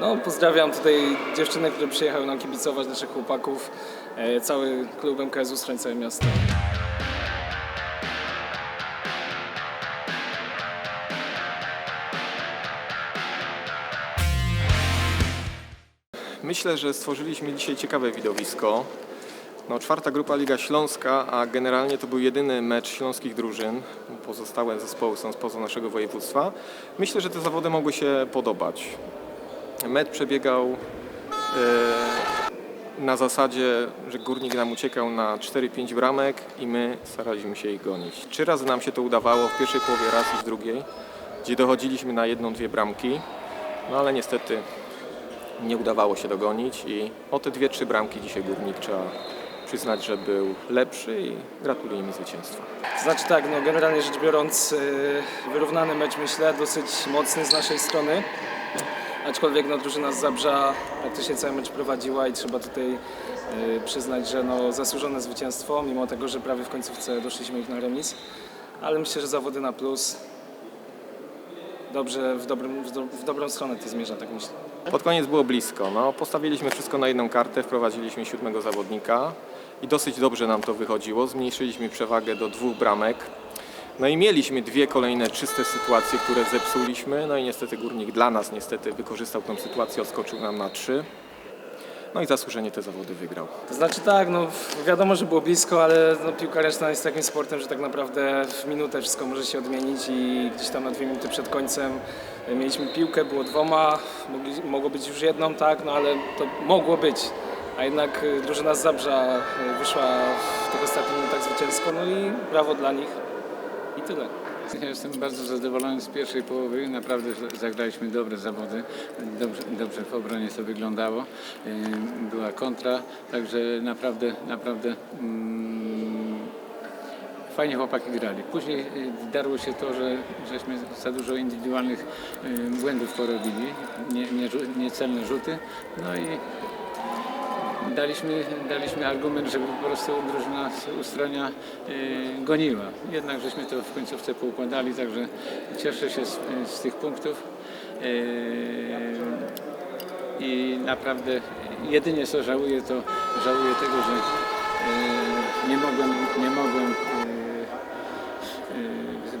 No, pozdrawiam tutaj dziewczyny, które przyjechały nam kibicować, naszych chłopaków, e, cały klub MKS Ustroń, całe miasto. Myślę, że stworzyliśmy dzisiaj ciekawe widowisko. No, czwarta grupa Liga Śląska, a generalnie to był jedyny mecz śląskich drużyn. Pozostałe zespoły są spoza naszego województwa. Myślę, że te zawody mogły się podobać. Mecz przebiegał e, na zasadzie, że górnik nam uciekał na 4-5 bramek i my staraliśmy się ich gonić. Trzy razy nam się to udawało, w pierwszej połowie raz i w drugiej, gdzie dochodziliśmy na jedną, dwie bramki. No ale niestety nie udawało się dogonić i o te dwie, trzy bramki dzisiaj górnik trzeba przyznać, że był lepszy i gratulujemy zwycięstwa. Znaczy tak, no generalnie rzecz biorąc, e, wyrównany mecz myślę, dosyć mocny z naszej strony. Aczkolwiek no, drużyna z Zabrza praktycznie cały mecz prowadziła i trzeba tutaj e, przyznać, że no, zasłużone zwycięstwo, mimo tego, że prawie w końcówce doszliśmy ich na remis. Ale myślę, że zawody na plus. Dobrze, w, dobrym, w, do, w dobrą stronę to zmierza, tak myślę. Pod koniec było blisko. No, postawiliśmy wszystko na jedną kartę, wprowadziliśmy siódmego zawodnika i dosyć dobrze nam to wychodziło. Zmniejszyliśmy przewagę do dwóch bramek. No i mieliśmy dwie kolejne czyste sytuacje, które zepsuliśmy. No i niestety górnik dla nas niestety wykorzystał tę sytuację, odskoczył nam na trzy. No i zasłużenie te zawody wygrał. To znaczy tak, no wiadomo, że było blisko, ale no, piłka ręczna jest takim sportem, że tak naprawdę w minutę wszystko może się odmienić i gdzieś tam na dwie minuty przed końcem mieliśmy piłkę, było dwoma, mogli, mogło być już jedną, tak, no ale to mogło być. A jednak e, drużyna z Zabrza e, wyszła w tych ostatnich minutach zwycięsko, no i brawo dla nich i tyle. Ja jestem bardzo zadowolony z pierwszej połowy. Naprawdę zagraliśmy dobre zawody. Dobrze, dobrze w obronie to wyglądało. Była kontra, także naprawdę, naprawdę mm, fajnie chłopaki grali. Później yy, darło się to, że żeśmy za dużo indywidualnych błędów porobili, nie, nie, niecelne rzuty. No i daliśmy, daliśmy argument, żeby po prostu drużyna z Ustronia y, goniła. Jednak żeśmy to w końcówce poukładali, także cieszę się z, z tych punktów. Y, I naprawdę jedynie co żałuję, to żałuję tego, że y, nie mogłem, nie mogłem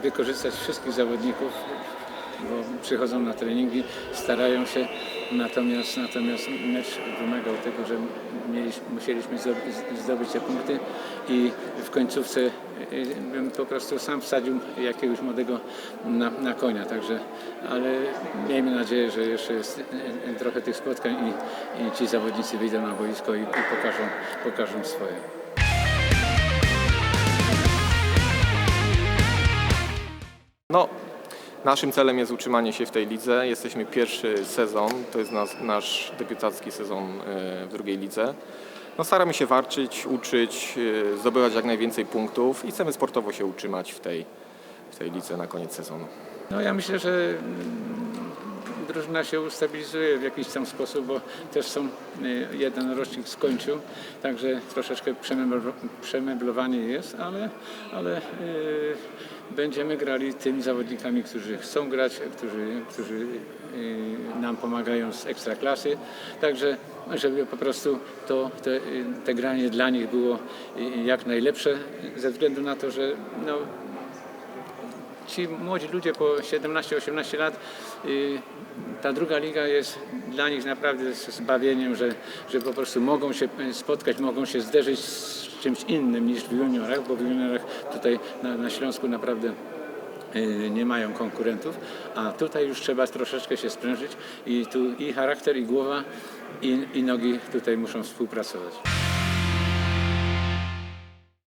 wykorzystać wszystkich zawodników, bo przychodzą na treningi, starają się, natomiast, natomiast mecz wymagał tego, że mieliśmy, musieliśmy zdobyć, te punkty i w końcówce y, bym po prostu sam wsadził jakiegoś młodego na, na konia, także, ale miejmy nadzieję, że jeszcze jest y, y, trochę tych spotkań i, i ci zawodnicy wyjdą na boisko i, i pokażą, pokażą swoje. No, naszym celem jest utrzymanie się w tej lidze. Jesteśmy pierwszy sezon, to jest nas, nasz debiutacki sezon e, w drugiej lidze. No, staramy się walczyć, uczyć, e, zdobywać jak najwięcej punktów i chcemy sportowo się utrzymać w tej, w tej lidze na koniec sezonu. No ja myślę, że drużyna się ustabilizuje w jakiś tam sposób, bo też są, y, jeden rocznik skończył, także troszeczkę przemeblo- przemeblowanie jest, ale, ale y, będziemy grali tymi zawodnikami, którzy chcą grać, którzy, którzy y, nam pomagają z ekstraklasy, także żeby po prostu to, te, granie dla nich było jak najlepsze, ze względu na to, że no, ci młodzi ludzie po 17-18 lat, y, ta druga liga jest dla nich naprawdę zbawieniem, że, że po prostu mogą się spotkać, mogą się zderzyć z czymś innym niż w juniorach, bo w juniorach tutaj na, na Śląsku naprawdę y, nie mają konkurentów, a tutaj już trzeba troszeczkę się sprężyć i tu i charakter, i głowa, i, i nogi tutaj muszą współpracować.